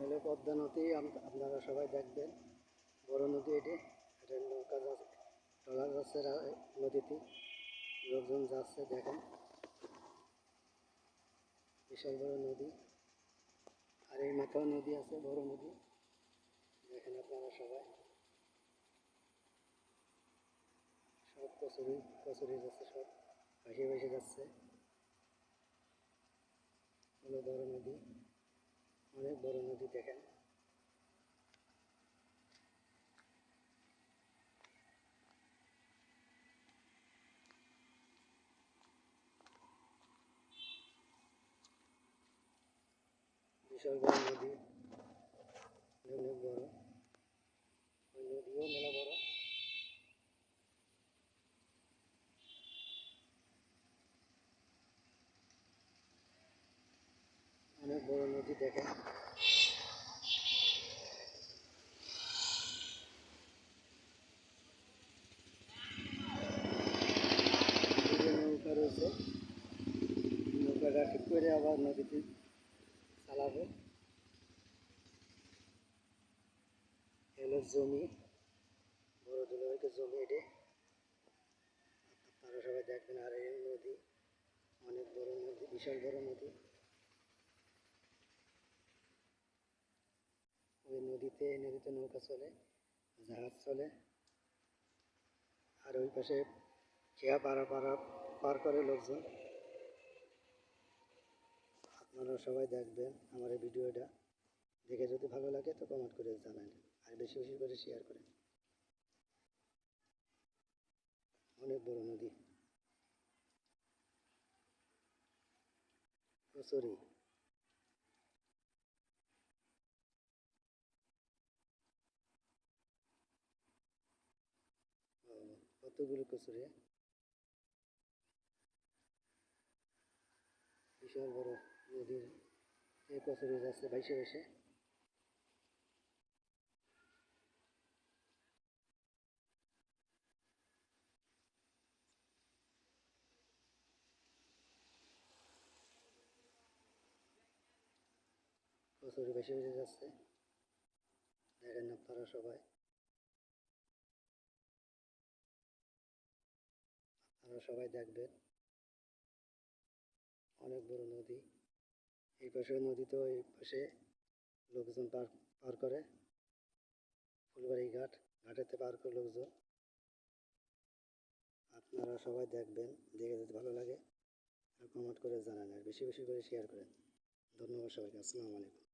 হলো পদ্মা নদী আপনারা সবাই দেখবেন। বড় নদী এটি। এটা নৌকা যাচ্ছে, ট্রলার যাচ্ছে নদীতে লোকজন যাচ্ছে, দেখেন। বিশাল বড় নদী। আর এই মাথাও নদী আছে, বড় নদী। দেখেন আপনারা সবাই। সব কচুরি কচুরি যাচ্ছে সব। ভাসে ভাসে যাচ্ছে। হলো বড় নদী। অনেক বড় নদী দেখেন। বিশাল বড় নদী অনেক বড়। ওই নদীও মেলা বড় অনেক বড় নদী দেখেন। নৌকা রয়েছে নৌকাটা ঠিক করে আবার নদীতে চালাবে। এলো জমি, বড় দুলাভাইকে জমি এটে। আপনারা সবাই দেখবেন, আর এই নদী অনেক বড় নদী, বিশাল বড় নদী। ওই নদীতে নদীতে নৌকা চলে, জাহাজ চলে, আর ওই পাশে খেয়া পাড়া পাড়া পার করে লোকজন। আপনারা সবাই দেখবেন আমার এই ভিডিওটা। দেখে যদি ভালো লাগে তো কমেন্ট করে জানান, আর বেশি বেশি করে শেয়ার করেন। অনেক বড় নদী। কচুরি কতগুলো কচুরি বিশাল বড় নদীর এই কচুরি যাচ্ছে ভাইসে ভাইসে কচুরি ভাইসে ভাইসে যাচ্ছে। দেখেন আপনারা সবাই। আপনারা সবাই দেখবেন। অনেক বড় নদী। এই পাশে নদী তো এই পাশে লোকজন পার পার করে। ফুলবাড়ি ঘাট, ঘাটেতে পার করে লোকজন। আপনারা সবাই দেখবেন, দেখে যদি ভালো লাগে, কমেন্ট করে জানান আর বেশি বেশি করে শেয়ার করেন। ধন্যবাদ সবাইকে, আসসালামু আলাইকুম।